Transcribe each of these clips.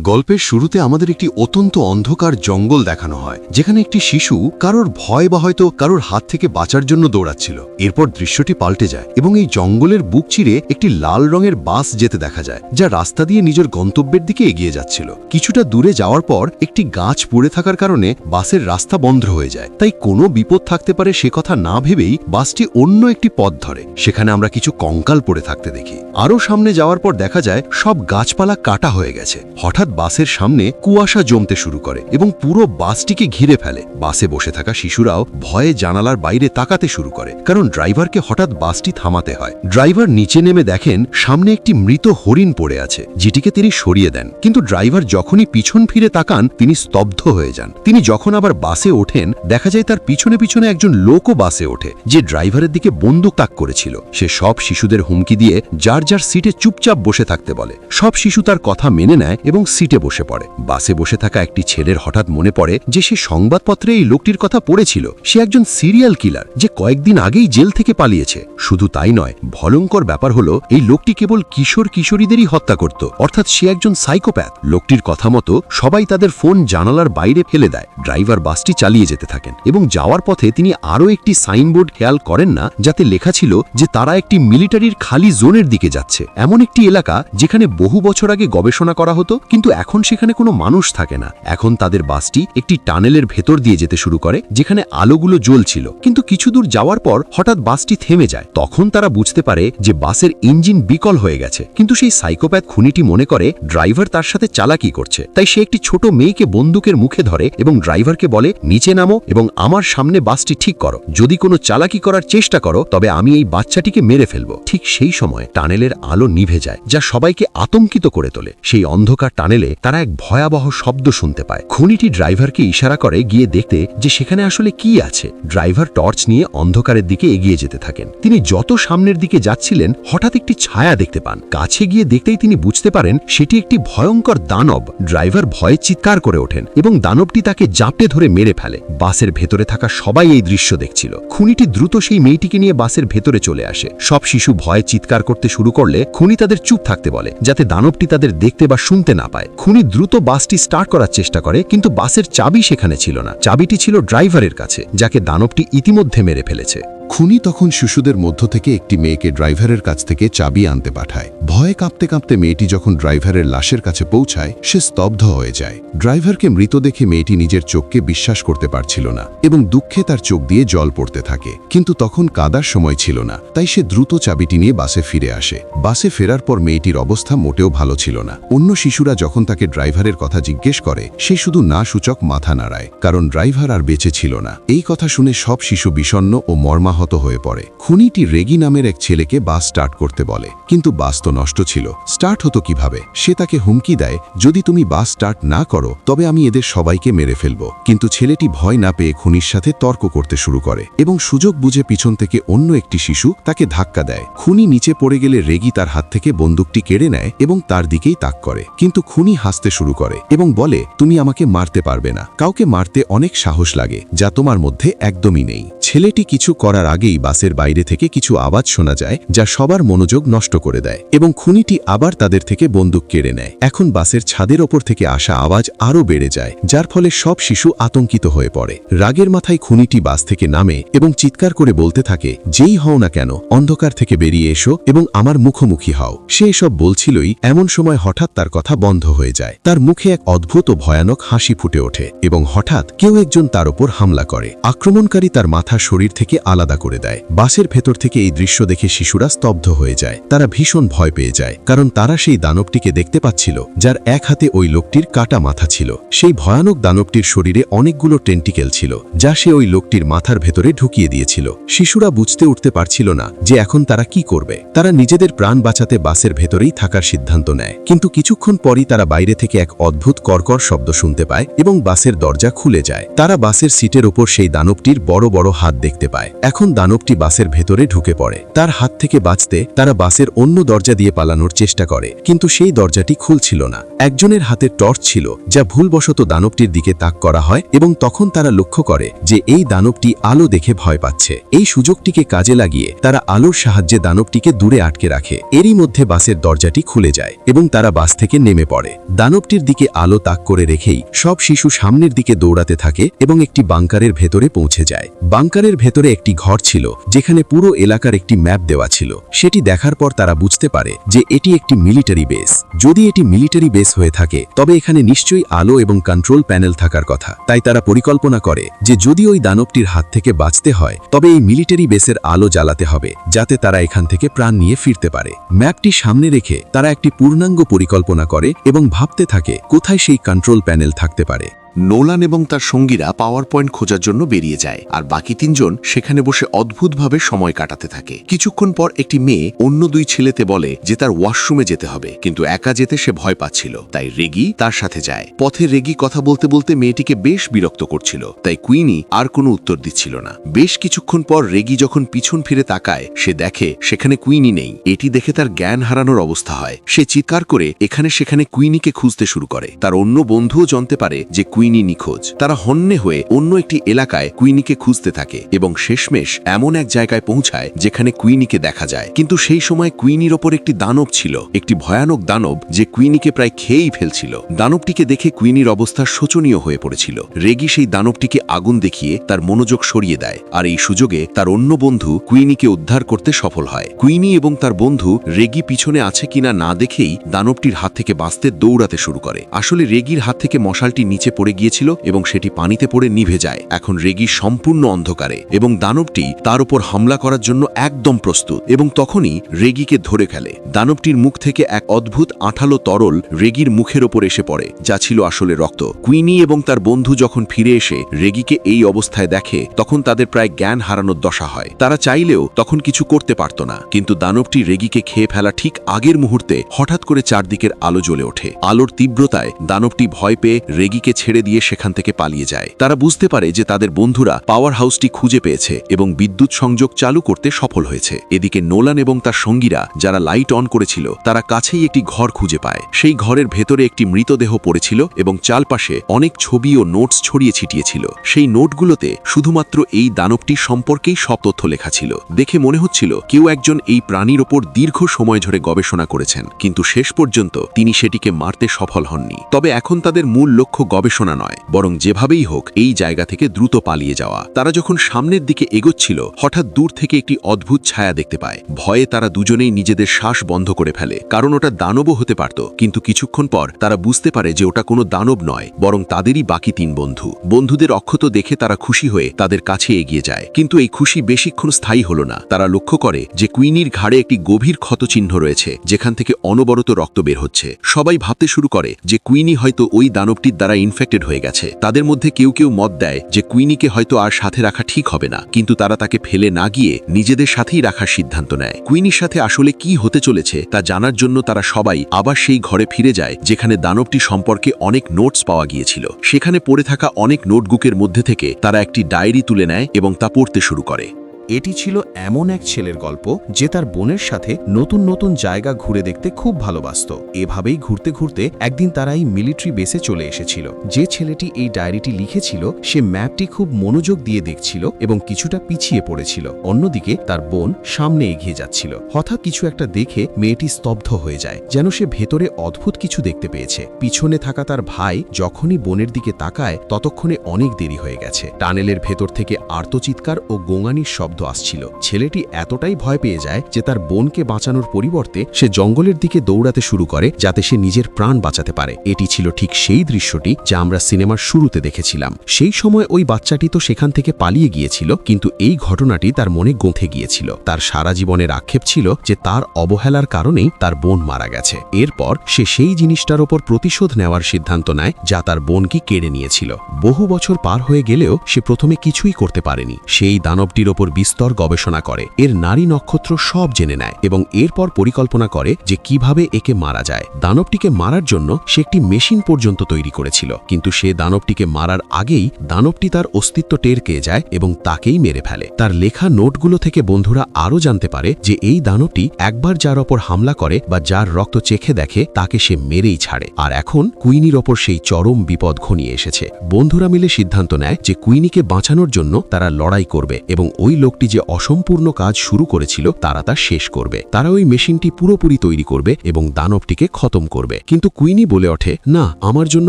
গল্পের শুরুতে আমাদের একটি অত্যন্ত অন্ধকার জঙ্গল দেখানো হয়, যেখানে একটি শিশু কারোর ভয় বা হয়তো কারোর হাত থেকে বাঁচার জন্য দৌড়াচ্ছিল। এরপর দৃশ্যটি পাল্টে যায় এবং এই জঙ্গলের বুক চিরে একটি লাল রঙের বাস যেতে দেখা যায়, যা রাস্তা দিয়ে নিজের গন্তব্যের দিকে এগিয়ে যাচ্ছিল। কিছুটা দূরে যাওয়ার পর একটি গাছ পড়ে থাকার কারণে বাসের রাস্তা বন্ধ হয়ে যায়, তাই কোনো বিপদ থাকতে পারে সে কথা না ভেবেই বাসটি অন্য একটি পথ ধরে, সেখানে আমরা কিছু কঙ্কাল পড়ে থাকতে দেখি। আরও সামনে যাওয়ার পর দেখা যায় সব গাছপালা কাটা হয়ে গেছে। হঠাৎ বাসের সামনে কুয়াশা জমতে শুরু করে এবং পুরো বাসটিকে ঘিরে ফেলে। বাসে বসে থাকা শিশুরাও ভয়ে জানালার বাইরে তাকাতে শুরু করে, কারণ ড্রাইভারকে হঠাৎ বাসটি থামাতে হয়। ড্রাইভার নিচে নেমে দেখেন, সামনে একটি মৃত হরিণ পড়ে আছে, যেটিকে তিনি সরিয়ে দেন। কিন্তু ড্রাইভার যখনই পিছন ফিরে তাকান, তিনি স্তব্ধ হয়ে যান। তিনি যখন আবার বাসে ওঠেন, দেখা যায় তার পিছনে পিছনে একজন লোকও বাসে ওঠে, যে ড্রাইভারের দিকে বন্দুক তাক করেছিল। সে সব শিশুদের হুমকি দিয়ে যার যার সিটে চুপচাপ বসে থাকতে বলে। সব শিশু তার কথা মেনে নেয় এবং সিটে বসে পড়ে। বাসে বসে থাকা একটি ছেলের হঠাৎ মনে পড়ে যে সে সংবাদপত্রে এই লোকটির কথা পড়েছিল। সে একজন সিরিয়াল কিলার যে কয়েকদিন আগেই জেল থেকে পালিয়েছে। শুধু তাই নয়, ভয়ঙ্কর ব্যাপার হলো, এই লোকটি কেবল কিশোর কিশোরীদেরই হত্যা করত। অর্থাৎ সে একজন সাইকোপ্যাথ। লোকটির কথা মতো সবাই তাদের ফোন জানালার বাইরে ফেলে দেয়। ড্রাইভার বাসটি চালিয়ে যেতে থাকেন এবং যাওয়ার পথে তিনি আরও একটি সাইনবোর্ড খেয়াল করেন না, যাতে লেখা ছিল যে তারা একটি মিলিটারির খালি জোনের দিকে যাচ্ছে। এমন একটি এলাকা যেখানে বহু বছর আগে গবেষণা করা হতো কিন্তু এখন সেখানে কোনো মানুষ থাকে না। এখন তাদের বাসটি একটি টানেলের ভেতর দিয়ে যেতে শুরু করে, যেখানে আলোগুলো জ্বলছিল। কিন্তু কিছু দূর যাওয়ার পর হঠাৎ বাসটি থেমে যায়। তখন তারা বুঝতে পারে যে বাসের ইঞ্জিন বিকল হয়ে গেছে। কিন্তু সেই সাইকোপ্যাথ খুনিটি মনে করে, ড্রাইভার তার সাথে চালাকি করছে। তাই সে একটি ছোট মেয়েকে বন্দুকের মুখে ধরে এবং ড্রাইভারকে বলে, নিচে নামো এবং আমার সামনে বাসটি ঠিক করো। যদি কোনো চালাকি করার চেষ্টা করো, তবে আমি এই বাচ্চাটিকে মেরে ফেলব। ঠিক সেই সময় টানেলের আলো নিভে যায়, যা সবাইকে আতঙ্কিত করে তোলে। সেই অন্ধকার টানেলে তারা এক ভয়াবহ শব্দ শুনতে পায়। খুনিটি ড্রাইভারকে ইশারা করে গিয়ে দেখতে যে সেখানে আসলে কি আছে। ড্রাইভার টর্চ নিয়ে অন্ধকারের দিকে এগিয়ে যেতে থাকেন। তিনি যত সামনের দিকে যাচ্ছিলেন, হঠাৎ একটি ছায়া দেখতে পান। কাছে গিয়ে দেখতেই তিনি বুঝতে পারেন, সেটি একটি ভয়ঙ্কর দানব। ড্রাইভার ভয়ে চিৎকার করে ওঠেন এবং দানবটি তাকে জাপটে ধরে মেরে ফেলে। বাসের ভেতরে থাকা সবাই এই দৃশ্য দেখছিল। খুনিটি দ্রুত সেই মেয়েটিকে নিয়ে বাসের ভেতরে চলে আসে। সব শিশু ভয়ে চিৎকার করতে শুরু করলে খুনি তাদের চুপ থাকতে বলে, যাতে দানবটি তাদের দেখতে বা শুনতে না পায়। খুনি দ্রুত বাসটি স্টার্ট করার চেষ্টা করে, কিন্তু বাসের চাবি সেখানে ছিল না। চাবিটি ছিল ড্রাইভারের কাছে, যাকে দানবটি ইতিমধ্যে মেরে ফেলেছে। খুনি তখন শিশুদের মধ্য থেকে একটি মেয়েকে ড্রাইভারের কাছ থেকে চাবি আনতে পাঠায়। ভয়ে কাঁপতে কাঁপতে মেয়েটি যখন ড্রাইভারের লাশের কাছে পৌঁছায়, সে স্তব্ধ হয়ে যায়। ড্রাইভারকে মৃত দেখে মেয়েটি নিজের চোখকে বিশ্বাস করতে পারছিল না এবং দুঃখে তার চোখ দিয়ে জল পড়তে থাকে। কিন্তু তখন কাদার সময় ছিল না, তাই সে দ্রুত চাবিটি নিয়ে বাসে ফিরে আসে। বাসে ফেরার পর মেয়েটির অবস্থা মোটেও ভালো ছিল না। অন্য শিশুরা যখন তাকে ড্রাইভারের কথা জিজ্ঞেস করে, সে শুধু না সূচক মাথা নাড়ায়, কারণ ড্রাইভার আর বেঁচে ছিল না। এই কথা শুনে সব শিশু বিষণ্ণ ও মর্মাহত হয়ে পড়ে। খুনিটি রেগি নামের এক ছেলেকে বাস স্টার্ট করতে বলে। কিন্তু বাস তো নষ্ট ছিল। স্টার্ট হতো কীভাবে? সে তাকে হুমকি দেয়, যদি তুমি বাস স্টার্ট না করো, তবে আমি এদের সবাইকে মেরে ফেলব। কিন্তু ছেলেটি ভয় না পেয়ে খুনির সাথে তর্ক করতে শুরু করে এবং সুযোগ বুঝে পিছন থেকে অন্য একটি শিশু তাকে ধাক্কা দেয়। খুনি নিচে পড়ে গেলে রেগি তার হাত থেকে বন্দুকটি কেড়ে নেয় এবং তার দিকেই তাক করে। কিন্তু খুনি হাসতে শুরু করে এবং বলে, তুমি আমাকে মারতে পারবে না। কাউকে মারতে অনেক সাহস লাগে, যা তোমার মধ্যে একদমই নেই। ছেলেটি কিছু করার আগেই বাসের বাইরে থেকে কিছু আওয়াজ শোনা যায়, যা সবার মনোযোগ নষ্ট করে দেয় এবং খুনিটি আবার তাদের থেকে বন্দুক কেড়ে নেয়। এখন বাসের ছাদের ওপর থেকে আসা আওয়াজ আরও বেড়ে যায়, যার ফলে সব শিশু আতঙ্কিত হয়ে পড়ে। রাগের মাথায় খুনিটি বাস থেকে নামে এবং চিৎকার করে বলতে থাকে, যেই হও না কেন, অন্ধকার থেকে বেরিয়ে এসো এবং আমার মুখোমুখি হও। সে এসব বলছিলই এমন সময় হঠাৎ তার কথা বন্ধ হয়ে যায়। তার মুখে এক অদ্ভুত ও ভয়ানক হাসি ফুটে ওঠে এবং হঠাৎ কেউ একজন তার ওপর হামলা করে। আক্রমণকারী তার মাথা শরীর থেকে আলাদা করে দেয়। বাসের ভেতর থেকে এই দৃশ্য দেখে শিশুরা স্তব্ধ হয়ে যায়। তারা ভীষণ ভয় পেয়ে যায়, কারণ তারা সেই দানবটিকে দেখতে পাচ্ছিল, যার এক হাতে ওই লোকটির কাটা মাথা ছিল। সেই ভয়ানক দানবটির শরীরে অনেকগুলো টেন্টিকেল ছিল, যা সে ওই লোকটির মাথার ভেতরে ঢুকিয়ে দিয়েছিল। শিশুরা বুঝতে উঠতে পারছিল না যে এখন তারা কি করবে। তারা নিজেদের প্রাণ বাঁচাতে বাসের ভেতরেই থাকার সিদ্ধান্ত নেয়। কিন্তু কিছুক্ষণ পরই তারা বাইরে থেকে এক অদ্ভুত কর্কর শব্দ শুনতে পায় এবং বাসের দরজা খুলে যায়। তারা বাসের সিটের ওপর সেই দানবটির বড় বড় হাত দেখতে পায়। এখন তখন দানবটি বাসের ভেতরে ঢুকে পড়ে। তার হাত থেকে বাঁচতে তারা বাসের অন্য দরজা দিয়ে পালানোর চেষ্টা করে, কিন্তু সেই দরজাটি খুলছিল না। একজনের হাতে টর্চ ছিল, যা ভুলবশত দানবটির দিকে তাক করা হয় এবং তখন তারা লক্ষ্য করে যে এই দানবটি আলো দেখে ভয় পাচ্ছে। এই সুযোগটিকে কাজে লাগিয়ে তারা আলোর সাহায্যে দানবটিকে দূরে আটকে রাখে। এরই মধ্যে বাসের দরজাটি খুলে যায় এবং তারা বাস থেকে নেমে পড়ে। দানবটির দিকে আলো তাক করে রেখেই সব শিশু সামনের দিকে দৌড়াতে থাকে এবং একটি বাংকারের ভেতরে পৌঁছে যায়। বাংকারের ভেতরে একটি ঘর ছিল, যেখানে পুরো এলাকার একটি ম্যাপ দেওয়া ছিল। সেটি দেখার পর তারা বুঝতে পারে যে এটি একটি মিলিটারি বেস। যদি এটি মিলিটারি বেস হয়ে থাকে, তবে এখানে নিশ্চয়ই আলো এবং কন্ট্রোল প্যানেল থাকার কথা। তাই তারা পরিকল্পনা করে যে যদি ওই দানবটির হাত থেকে বাঁচতে হয়, তবে এই মিলিটারি বেসের আলো জ্বালাতে হবে, যাতে তারা এখান থেকে প্রাণ নিয়ে ফিরতে পারে। ম্যাপটি সামনে রেখে তারা একটি পূর্ণাঙ্গ পরিকল্পনা করে এবং ভাবতে থাকে কোথায় সেই কন্ট্রোল প্যানেল থাকতে পারে। নোলান এবং তার সঙ্গীরা পাওয়ার পয়েন্ট খোঁজার জন্য বেরিয়ে যায়, আর বাকি তিনজন সেখানে বসে অদ্ভুতভাবে সময় কাটাতে থাকে। কিছুক্ষণ পর একটি মেয়ে অন্য দুই ছেলেতে বলে যে তার ওয়াশরুমে যেতে হবে, কিন্তু একা যেতে সে ভয় পাচ্ছিল। তাই রেগি তার সাথে যায়। পথে রেগি কথা বলতে বলতে মেয়েটিকে বেশ বিরক্ত করছিল, তাই কুইনি আর কোনো উত্তর দিচ্ছিল না। বেশ কিছুক্ষণ পর রেগি যখন পিছন ফিরে তাকায়, সে দেখে সেখানে কুইনি নেই। এটি দেখে তার জ্ঞান হারানোর অবস্থা হয়। সে চিৎকার করে এখানে সেখানে কুইনিকে খুঁজতে শুরু করে। তার অন্য বন্ধুও জানতে পারে যে কুইনি নিখোঁজ। তারা হন্যে হয়ে অন্য একটি এলাকায় কুইনিকে খুঁজতে থাকে এবং শেষমেশ এমন এক জায়গায় পৌঁছায় যেখানে কুইনিকে দেখা যায়। কিন্তু সেই সময় কুইনির ওপর একটি দানব ছিল, একটি ভয়ানক দানব যে কুইনিকে প্রায় খেয়েই ফেলছিল। দানবটিকে দেখে কুইনির অবস্থা শোচনীয় হয়ে পড়েছিল। রেগি সেই দানবটিকে আগুন দেখিয়ে তার মনোযোগ সরিয়ে দেয়। আর এই সুযোগে তার অন্য বন্ধু কুইনিকে উদ্ধার করতে সফল হয়। কুইনি এবং তার বন্ধু রেগি পিছনে আছে কিনা না দেখেই দানবটির হাত থেকে বাঁচতে দৌড়াতে শুরু করে। আসলে রেগির হাত থেকে মশালটি নিচে পড়ে গিয়েছিল এবং সেটি পানিতে পড়ে নিভে যায়। এখন রেগি সম্পূর্ণ অন্ধকারে এবং দানবটি তার উপর হামলা করার জন্য একদম প্রস্তুত এবং তখনই রেগিকে ধরে ফেলে। দানবটির মুখ থেকে এক অদ্ভুত আঠালো তরল রেগির মুখের ওপর এসে পড়ে, যা ছিল আসলে রক্ত। কুইনি এবং তার বন্ধু যখন ফিরে এসে রেগিকে এই অবস্থায় দেখে, তখন তাদের প্রায় জ্ঞান হারানোর দশা হয়। তারা চাইলেও তখন কিছু করতে পারত না, কিন্তু দানবটি রেগিকে খেয়ে ফেলা ঠিক আগের মুহূর্তে হঠাৎ করে চারদিকের আলো জ্বলে ওঠে। আলোর তীব্রতায় দানবটি ভয় পেয়ে রেগিকে ছেড়ে দিয়ে সেখান থেকে পালিয়ে যায়। তারা বুঝতে পারে যে তাদের বন্ধুরা পাওয়ার হাউসটি খুঁজে পেয়েছে এবং বিদ্যুৎ সংযোগ চালু করতে সফল হয়েছে। এদিকে নোলান এবং তার সঙ্গীরা যারা লাইট অন করেছিল, তারা কাছেই একটি ঘর খুঁজে পায়। সেই ঘরের ভেতরে একটি মৃতদেহ পড়েছিল এবং চালপাশে অনেক ছবি ও নোটস ছড়িয়ে ছিটিয়েছিল। সেই নোটগুলোতে শুধুমাত্র এই দানবটি সম্পর্কেই সব তথ্য লেখা ছিল। দেখে মনে হচ্ছিল, কেউ একজন এই প্রাণীর ওপর দীর্ঘ সময় ধরে গবেষণা করেছেন, কিন্তু শেষ পর্যন্ত তিনি সেটিকে মারতে সফল হননি। তবে এখন তাদের মূল লক্ষ্য গবেষণা নয়, বরং যেভাবেই হোক, এই জায়গা থেকে দ্রুত পালিয়ে যাওয়া। তারা যখন সামনের দিকে এগোচ্ছিল, হঠাৎ দূর থেকে একটি অদ্ভুত ছায়া দেখতে পায়। ভয়ে তারা দুজনেই নিজেদের শ্বাস বন্ধ করে ফেলে। কারণ ওটা দানবও হতে পারত, কিন্তু কিছুক্ষণ পর তারা বুঝতে পারে যে ওটা কোনো দানব নয়, বরং তাদেরই বাকি তিন বন্ধু। বন্ধুদের অক্ষত দেখে তারা খুশি হয়ে তাদের কাছে এগিয়ে যায়। কিন্তু এই খুশি বেশিক্ষণ স্থায়ী হল না। তারা লক্ষ্য করে যে কুইনির ঘাড়ে একটি গভীর ক্ষতচিহ্ন রয়েছে, যেখান থেকে অনবরত রক্ত বের হচ্ছে। সবাই ভাবতে শুরু করে যে কুইনি হয়তো ওই দানবটির দ্বারা ইনফেক্টেড হয়ে গেছে। তাদের মধ্যে কেউ কেউ মত দেয় যে কুইনিকে হয়তো আর সাথে রাখা ঠিক হবে না, কিন্তু তারা তাকে ফেলে না গিয়ে নিজেদের সাথেই রাখার সিদ্ধান্ত নেয়। কুইনির সাথে আসলে কি হতে চলেছে তা জানার জন্য তারা সবাই আবার সেই ঘরে ফিরে যায়, যেখানে দানবটি সম্পর্কে অনেক নোটস পাওয়া গিয়েছিল। সেখানে পড়ে থাকা অনেক নোটবুকের মধ্যে থেকে তারা একটি ডায়েরি তুলে নেয় এবং তা পড়তে শুরু করে। এটি ছিল এমন এক ছেলের গল্প যে তার বোনের সাথে নতুন নতুন জায়গা ঘুরে দেখতে খুব ভালোবাসত। এভাবেই ঘুরতে ঘুরতে একদিন তারা এই মিলিটারি বেসে চলে এসেছিল। যে ছেলেটি এই ডায়েরিটি লিখেছিল, সে ম্যাপটি খুব মনোযোগ দিয়ে দেখছিল এবং কিছুটা পিছিয়ে পড়েছিল। অন্যদিকে তার বোন সামনে এগিয়ে যাচ্ছিল। হঠাৎ কিছু একটা দেখে মেয়েটি স্তব্ধ হয়ে যায়, যেন সে ভেতরে অদ্ভুত কিছু দেখতে পেয়েছে। পিছনে থাকা তার ভাই যখনই বোনের দিকে তাকায়, ততক্ষণে অনেক দেরি হয়ে গেছে। টানেলের ভেতর থেকে আর্তচিৎকার ও গোঙানির শব্দ আসছিল। ছেলেটি এতটাই ভয় পেয়ে যায় যে তার বোনকে বাঁচানোর পরিবর্তে সে জঙ্গলের দিকে দৌড়াতে শুরু করে যাতে সে নিজের প্রাণ বাঁচাতে পারে। এটি ছিল ঠিক সেই দৃশ্যটি যা আমরা সিনেমার শুরুতে দেখেছিলাম। সেই সময় ওই বাচ্চাটি তো সেখান থেকে পালিয়ে গিয়েছিল, কিন্তু এই ঘটনাটি তার মনে গঁথে গিয়েছিল। তার সারা জীবনের আক্ষেপ ছিল যে তার অবহেলার কারণেই তার বোন মারা গেছে। এরপর সে সেই জিনিসটার ওপর প্রতিশোধ নেওয়ার সিদ্ধান্ত নেয় যা তার বোনকে কেড়ে নিয়েছিল। বহু বছর পার হয়ে গেলেও সে প্রথমে কিছুই করতে পারেনি। সেই দানবটির ওপর বিস্তর গবেষণা করে। এর নারী নক্ষত্র সব জেনে নেয় এবং এরপর পরিকল্পনা করে যে কীভাবে একে মারা যায়। দানবটিকে মারার জন্য সে একটি মেশিন পর্যন্ত তৈরি করেছিল, কিন্তু সে দানবটিকে মারার আগেই দানবটি তার অস্তিত্ব টের পেয়ে যায় এবং তাকেই মেরে ফেলে। তার লেখা নোটগুলো থেকে বন্ধুরা আরও জানতে পারে যে এই দানবটি একবার যার ওপর হামলা করে বা যার রক্ত চেখে দেখে তাকে সে মেরেই ছাড়ে। আর এখন কুইনির ওপর সেই চরম বিপদ ঘনিয়ে এসেছে। বন্ধুরা মিলে সিদ্ধান্ত নেয় যে কুইনিকে বাঁচানোর জন্য তারা লড়াই করবে এবং ওই লোকটি যে অসম্পূর্ণ কাজ শুরু করেছিল, তারা তা শেষ করবে। তারা ওই মেশিনটি পুরোপুরি তৈরি করবে এবং দানবটিকে খতম করবে। কিন্তু কুইনি বলে ওঠে, না, আমার জন্য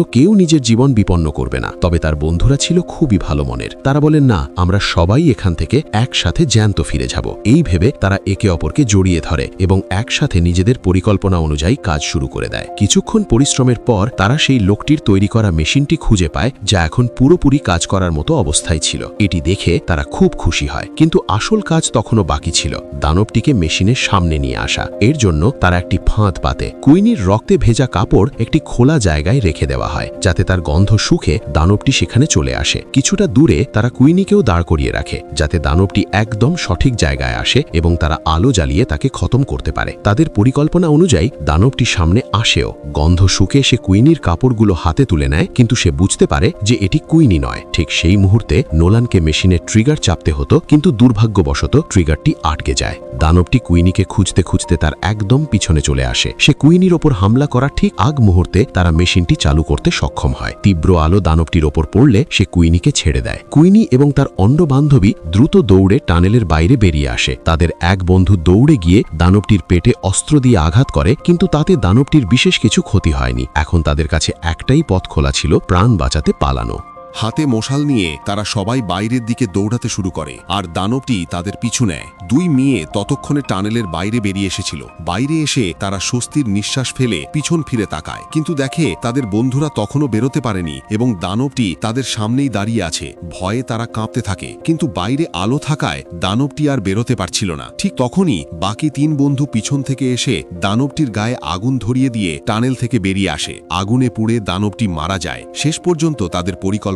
কেউ নিজের জীবন বিপন্ন করবে না। তবে তার বন্ধুরা ছিল খুবই ভালো মনের। তারা বলেন না, আমরা সবাই এখান থেকে একসাথে জ্যান্ত ফিরে যাব। এই ভেবে তারা একে অপরকে জড়িয়ে ধরে এবং একসাথে নিজেদের পরিকল্পনা অনুযায়ী কাজ শুরু করে দেয়। কিছুক্ষণ পরিশ্রমের পর তারা সেই লোকটির তৈরি করা মেশিনটি খুঁজে পায়, যা এখন পুরোপুরি কাজ করার মতো অবস্থায় ছিল। এটি দেখে তারা খুব খুশি হয়। কিন্তু আসল কাজ তখনও বাকি ছিল, দানবটিকে মেশিনের সামনে নিয়ে আসা। এর জন্য তারা একটি ফাঁদ পাতে। কুইনির রক্তে ভেজা কাপড় একটি খোলা জায়গায় রেখে দেওয়া হয়, যাতে তার গন্ধ শুকে দানবটি সেখানে চলে আসে। কিছুটা দূরে তারা কুইনিকেও দাঁড় করিয়ে রাখে, যাতে দানবটি একদম সঠিক জায়গায় আসে এবং তারা আলো জ্বালিয়ে তাকে খতম করতে পারে। তাদের পরিকল্পনা অনুযায়ী দানবটি সামনে আসেও। গন্ধ শুকে সে কুইনির কাপড়গুলো হাতে তুলে নেয়, কিন্তু সে বুঝতে পারে যে এটি কুইনি নয়। ঠিক সেই মুহূর্তে নোলানকে মেশিনের ট্রিগার চাপতে হতো, কিন্তু দুর্ভাগ্যবশত ট্রিগারটি আটকে যায়। দানবটি কুইনিকে খুঁজতে খুঁজতে তার একদম পিছনে চলে আসে। সে কুইনির ওপর হামলা করার ঠিক আগ মুহূর্তে তারা মেশিনটি চালু করতে সক্ষম হয়। তীব্র আলো দানবটির ওপর পড়লে সে কুইনিকে ছেড়ে দেয়। কুইনি এবং তার অন্য বান্ধবী দ্রুত দৌড়ে টানেলের বাইরে বেরিয়ে আসে। তাদের এক বন্ধু দৌড়ে গিয়ে দানবটির পেটে অস্ত্র দিয়ে আঘাত করে, কিন্তু তাতে দানবটির বিশেষ কিছু ক্ষতি হয়নি। এখন তাদের কাছে একটাই পথ খোলা ছিল, প্রাণ বাঁচাতে পালানো। হাতে মশাল নিয়ে তারা সবাই বাইরের দিকে দৌড়াতে শুরু করে, আর দানবটি তাদের পিছু নেয়। দুই মেয়ে ততক্ষণে টানেলের বাইরে বেরিয়ে এসেছিল। বাইরে এসে তারা স্বস্তির নিঃশ্বাস ফেলে পিছন ফিরে তাকায়। কিন্তু দেখে তাদের বন্ধুরা তখনও বেরোতে পারেনি এবং দানবটি তাদের সামনেই দাঁড়িয়ে আছে। ভয়ে তারা কাঁপতে থাকে। কিন্তু বাইরে আলো থাকায় দানবটি আর বেরোতে পারছিল না। ঠিক তখনই বাকি তিন বন্ধু পিছন থেকে এসে দানবটির গায়ে আগুন ধরিয়ে দিয়ে টানেল থেকে বেরিয়ে আসে। আগুনে পুড়ে দানবটি মারা যায়। শেষ পর্যন্ত তাদের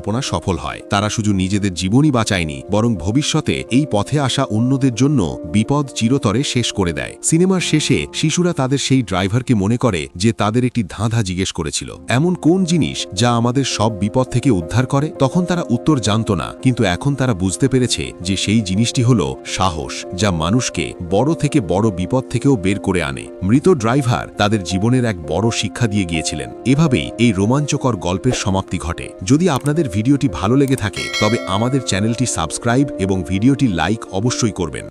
পরিকল্পনা সফল হয়। তারা শুধু নিজেদের জীবনই বাঁচায়নি, বরং ভবিষ্যতে এই পথে আসা অন্যদের জন্য বিপদ চিরতরে শেষ করে দেয়। সিনেমার শেষে শিশুরা তাদের সেই ড্রাইভারকে মনে করে যে তাদের একটি ধাঁধা জিজ্ঞেস করেছিল। এমন কোন জিনিস যা আমাদের সব বিপদ থেকে উদ্ধার করে? তখন তারা উত্তর জানত না, কিন্তু এখন তারা বুঝতে পেরেছে যে সেই জিনিসটি হল সাহস, যা মানুষকে বড় থেকে বড় বিপদ থেকেও বের করে আনে। মৃত ড্রাইভার তাদের জীবনের এক বড় শিক্ষা দিয়ে গিয়েছিলেন। এভাবেই এই রোমাঞ্চকর গল্পের সমাপ্তি ঘটে। যদি আপনাদের ভিডিওটি ভালো লেগে থাকে তবে আমাদের চ্যানেলটি সাবস্ক্রাইব এবং ভিডিওটি লাইক অবশ্যই করবেন।